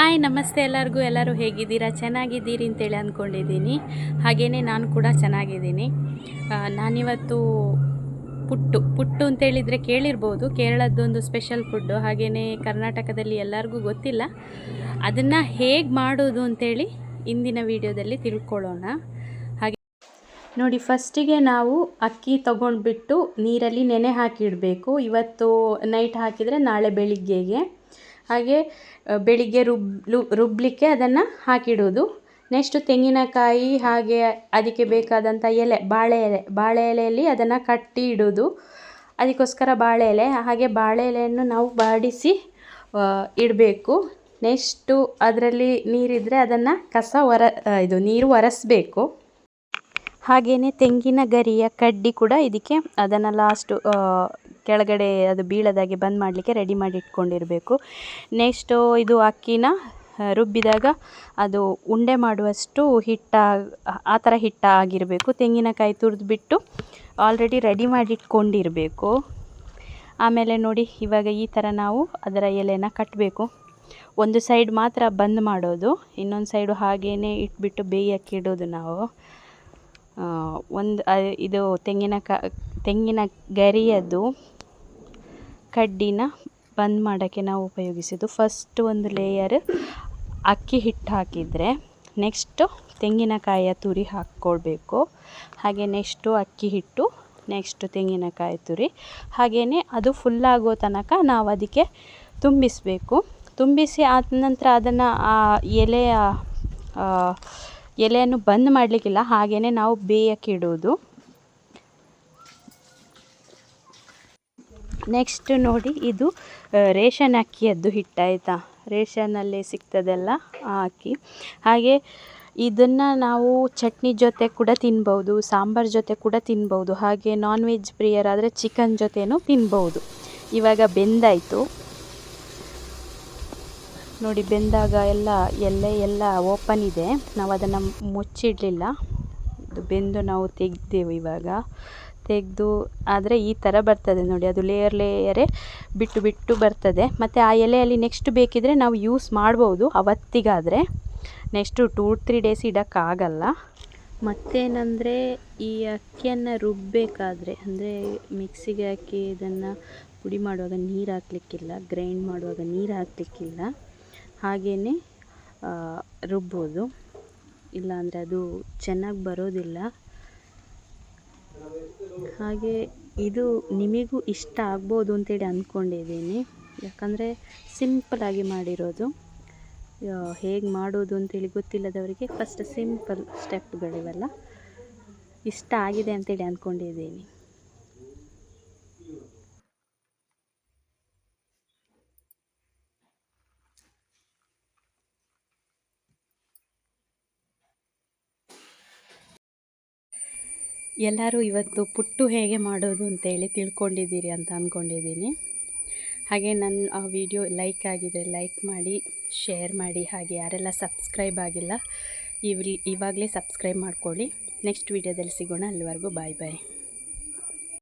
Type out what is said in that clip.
Hi, ನಮಸ್ತೆ ಎಲ್ಲರಿಗೂ. ಎಲ್ಲರೂ ಹೇಗಿದ್ದೀರಾ? ಚೆನ್ನಾಗಿದ್ದೀರಿ ಅಂತೇಳಿ ಅಂದ್ಕೊಂಡಿದ್ದೀನಿ. ಹಾಗೇ ನಾನು ಕೂಡ ಚೆನ್ನಾಗಿದ್ದೀನಿ. ನಾನಿವತ್ತು ಪುಟ್ಟು ಪುಟ್ಟು ಅಂತೇಳಿದರೆ ಕೇಳಿರ್ಬೋದು. ಕೇರಳದ್ದೊಂದು ಸ್ಪೆಷಲ್ ಫುಡ್ಡು. ಹಾಗೆಯೇ ಕರ್ನಾಟಕದಲ್ಲಿ ಎಲ್ಲರಿಗೂ ಗೊತ್ತಿಲ್ಲ. ಅದನ್ನು ಹೇಗೆ ಮಾಡೋದು ಅಂತೇಳಿ ಇಂದಿನ ವಿಡಿಯೋದಲ್ಲಿ ತಿಳ್ಕೊಳ್ಳೋಣ. ಹಾಗೆ ನೋಡಿ, ಫಸ್ಟಿಗೆ ನಾವು ಅಕ್ಕಿ ತೊಗೊಂಡ್ಬಿಟ್ಟು ನೀರಲ್ಲಿ ನೆನೆ ಹಾಕಿಡಬೇಕು. ಇವತ್ತು ನೈಟ್ ಹಾಕಿದರೆ ನಾಳೆ ಬೆಳಿಗ್ಗೆಗೆ. ಹಾಗೆ ಬೆಳಿಗ್ಗೆ ರುಬ್ ರುಬ್ಬಲಿಕ್ಕೆ ಅದನ್ನು ಹಾಕಿಡೋದು. ನೆಕ್ಸ್ಟ್ ತೆಂಗಿನಕಾಯಿ, ಹಾಗೆ ಅದಕ್ಕೆ ಬೇಕಾದಂಥ ಎಲೆ, ಬಾಳೆ ಎಲೆ, ಬಾಳೆ ಎಲೆಯಲ್ಲಿ ಅದನ್ನು ಕಟ್ಟಿ ಇಡೋದು. ಅದಕ್ಕೋಸ್ಕರ ಬಾಳೆ ಎಲೆ, ಹಾಗೆ ಬಾಳೆ ಎಲೆಯನ್ನು ನಾವು ಬಾಡಿಸಿ ಇಡಬೇಕು. ನೆಕ್ಸ್ಟು ಅದರಲ್ಲಿ ನೀರಿದ್ದರೆ ಅದನ್ನು ಕಸ ಒರ ಇದು ನೀರು ಒರೆಸಬೇಕು. ಹಾಗೆಯೇ ತೆಂಗಿನ ಗರಿಯ ಕಡ್ಡಿ ಕೂಡ ಇದಕ್ಕೆ ಅದನ್ನು ಲಾಸ್ಟು ಕೆಳಗಡೆ ಅದು ಬೀಳದಾಗೆ ಬಂದ್ ಮಾಡಲಿಕ್ಕೆ ರೆಡಿ ಮಾಡಿ ಇಟ್ಕೊಂಡಿರಬೇಕು. ನೆಕ್ಸ್ಟು ಇದು ಅಕ್ಕಿನ ರುಬ್ಬಿದಾಗ ಅದು ಉಂಡೆ ಮಾಡುವಷ್ಟು ಹಿಟ್ಟ, ಆ ಥರ ಹಿಟ್ಟ ಆಗಿರಬೇಕು. ತೆಂಗಿನಕಾಯಿ ತುರಿದ್ಬಿಟ್ಟು ಆಲ್ರೆಡಿ ರೆಡಿ ಮಾಡಿ ಇಟ್ಕೊಂಡಿರಬೇಕು. ಆಮೇಲೆ ನೋಡಿ, ಇವಾಗ ಈ ಥರ ನಾವು ಅದರ ಎಲೆನ ಕಟ್ಟಬೇಕು ಒಂದು ಸೈಡ್ ಮಾತ್ರ ಬಂದ್ ಮಾಡೋದು, ಇನ್ನೊಂದು ಸೈಡು ಹಾಗೇ ಇಟ್ಬಿಟ್ಟು ಬೇಯಕ್ಕೆ ಇಡೋದು ನಾವು. ಒಂದು ಇದು ತೆಂಗಿನಕಾಯಿ ತೆಂಗಿನ ಗರಿಯದ್ದು ಕಡ್ಡಿನ ಬಂದ್ ಮಾಡೋಕ್ಕೆ ನಾವು ಉಪಯೋಗಿಸಿದ್ದು ಫಸ್ಟ್ ಒಂದು ಲೇಯರ್ ಅಕ್ಕಿ ಹಿಟ್ಟು ಹಾಕಿದರೆ ನೆಕ್ಸ್ಟು ತೆಂಗಿನಕಾಯಿಯ ತುರಿ ಹಾಕ್ಕೊಳ್ಬೇಕು. ಹಾಗೆ ನೆಕ್ಸ್ಟು ಅಕ್ಕಿ ಹಿಟ್ಟು ನೆಕ್ಸ್ಟು ತೆಂಗಿನಕಾಯಿ ತುರಿ. ಹಾಗೆಯೇ ಅದು ಫುಲ್ಲಾಗೋ ತನಕ ನಾವು ಅದಕ್ಕೆ ತುಂಬಿಸಬೇಕು. ತುಂಬಿಸಿ ಆದ ನಂತರ ಅದನ್ನು ಆ ಎಲೆಯ ಎಲೆಯನ್ನು ಬಂದ್ ಮಾಡಲಿಕ್ಕಿಲ್ಲ, ಹಾಗೆಯೇ ನಾವು ಬೇಯಕ್ಕೆ ಇಡೋದು. ನೆಕ್ಸ್ಟ್ ನೋಡಿ, ಇದು ರೇಷನ್ ಅಕ್ಕಿಯದ್ದು ಹಿಟ್ಟು ಆಯಿತಾ? ರೇಷನಲ್ಲಿ ಸಿಗ್ತದಲ್ಲ ಆ ಅಕ್ಕಿ. ಹಾಗೆ ಇದನ್ನು ನಾವು ಚಟ್ನಿ ಜೊತೆ ಕೂಡ ತಿನ್ಬೌದು, ಸಾಂಬಾರ್ ಜೊತೆ ಕೂಡ ತಿನ್ಬೌದು, ಹಾಗೆ ನಾನ್ ವೆಜ್ ಪ್ರಿಯರಾದರೆ ಚಿಕನ್ ಜೊತೆನೂ ತಿನ್ಬೌದು. ಇವಾಗ ಬೆಂದಾಯಿತು. ನೋಡಿ, ಬೆಂದಾಗ ಎಲ್ಲ ಎಲ್ಲ ಎಲ್ಲ ಓಪನ್ ಇದೆ. ನಾವು ಅದನ್ನು ಮುಚ್ಚಿಡಲಿಲ್ಲ. ಇದು ಬೆಂದು ನಾವು ತೆಗ್ದೇವು ಇವಾಗ. ತೆಗೆದು, ಆದರೆ ಈ ಥರ ಬರ್ತದೆ ನೋಡಿ. ಅದು ಲೇಯರ್ ಲೇಯರೇ ಬಿಟ್ಟು ಬಿಟ್ಟು ಬರ್ತದೆ. ಮತ್ತು ಆ ಎಲೆಯಲ್ಲಿ ನೆಕ್ಸ್ಟ್ ಬೇಕಿದ್ದರೆ ನಾವು ಯೂಸ್ ಮಾಡ್ಬೋದು ಅವತ್ತಿಗಾದರೆ. ನೆಕ್ಸ್ಟು ಟೂ ತ್ರೀ ಡೇಸ್ ಇಡೋಕ್ಕಾಗಲ್ಲ. ಮತ್ತೇನಂದರೆ ಈ ಅಕ್ಕಿಯನ್ನು ರುಬ್ಬಬೇಕಾದ್ರೆ ಅಂದರೆ ಮಿಕ್ಸಿಗೆ ಹಾಕಿ ಇದನ್ನು ಪುಡಿ ಮಾಡುವಾಗ ನೀರು ಹಾಕ್ಲಿಕ್ಕಿಲ್ಲ ಗ್ರೈಂಡ್ ಮಾಡುವಾಗ ನೀರು ಹಾಕ್ಲಿಕ್ಕಿಲ್ಲ ಹಾಗೆಯೇ ರುಬ್ಬೋದು. ಇಲ್ಲಾಂದರೆ ಅದು ಚೆನ್ನಾಗಿ ಬರೋದಿಲ್ಲ. ಹಾಗೆ ಇದು ನಿಮಗೂ ಇಷ್ಟ ಆಗ್ಬೋದು ಅಂತೇಳಿ ಅಂದ್ಕೊಂಡಿದ್ದೀನಿ ಯಾಕಂದರೆ ಸಿಂಪಲಾಗಿ ಮಾಡಿರೋದು. ಹೇಗೆ ಮಾಡೋದು ಅಂತೇಳಿ ಗೊತ್ತಿಲ್ಲದವರಿಗೆ ಫಸ್ಟ್ ಸಿಂಪಲ್ ಸ್ಟೆಪ್ಗಳಿವೆಲ್ಲ ಇಷ್ಟ ಆಗಿದೆ ಅಂತೇಳಿ ಅಂದ್ಕೊಂಡಿದ್ದೀನಿ ಎಲ್ಲರೂ ಇವತ್ತು ಪುಟ್ಟು ಹೇಗೆ ಮಾಡೋದು ಅಂತೇಳಿ ತಿಳ್ಕೊಂಡಿದ್ದೀರಿ ಅಂತ ಅಂದ್ಕೊಂಡಿದ್ದೀನಿ. ಹಾಗೆ ನನ್ನ ಆ ವಿಡಿಯೋ ಲೈಕ್ ಆಗಿದೆ ಲೈಕ್ ಮಾಡಿ, ಶೇರ್ ಮಾಡಿ, ಹಾಗೆ ಯಾರೆಲ್ಲ ಸಬ್ಸ್ಕ್ರೈಬ್ ಆಗಿಲ್ಲ ಇವ್ ಇವಾಗಲೇ ಸಬ್ಸ್ಕ್ರೈಬ್ ಮಾಡ್ಕೊಳ್ಳಿ. ನೆಕ್ಸ್ಟ್ ವಿಡಿಯೋದಲ್ಲಿ ಸಿಗೋಣ. ಅಲ್ಲಿವರೆಗೂ ಬಾಯ್ ಬಾಯ್.